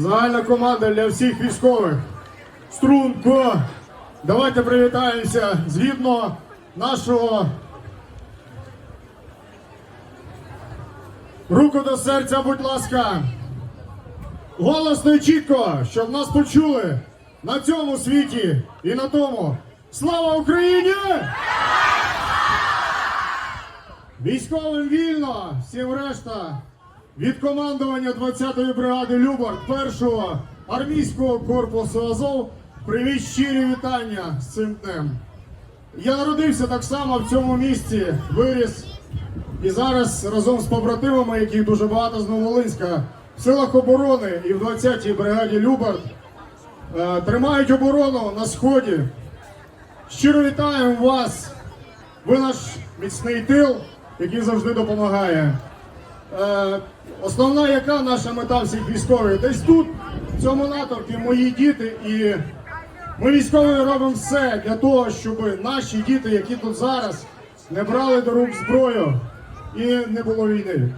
Загальна команда для всіх військових. Струнко. Давайте привітаємося згідно нашого руку до серця, будь ласка. Голосно і чітко, щоб нас почули на цьому світі і на тому. Слава Україні! Військовим вільно, всім решта від командування 20-ї бригади Любар, першого армійського корпусу Азов. Привіт щирі вітання з цим днем. Я народився так само в цьому місці, виріс і зараз разом з побратимами, яких дуже багато з Новолинська, в силах оборони і в 20-й бригаді Любард е, тримають оборону на сході. Щиро вітаємо вас! Ви наш міцний тил, який завжди допомагає. Е, основна яка наша мета всіх військових? Десь тут, в цьому натовпі, мої діти, і ми військові робимо все для того, щоб наші діти, які тут зараз, не брали до рук зброю і не було війни.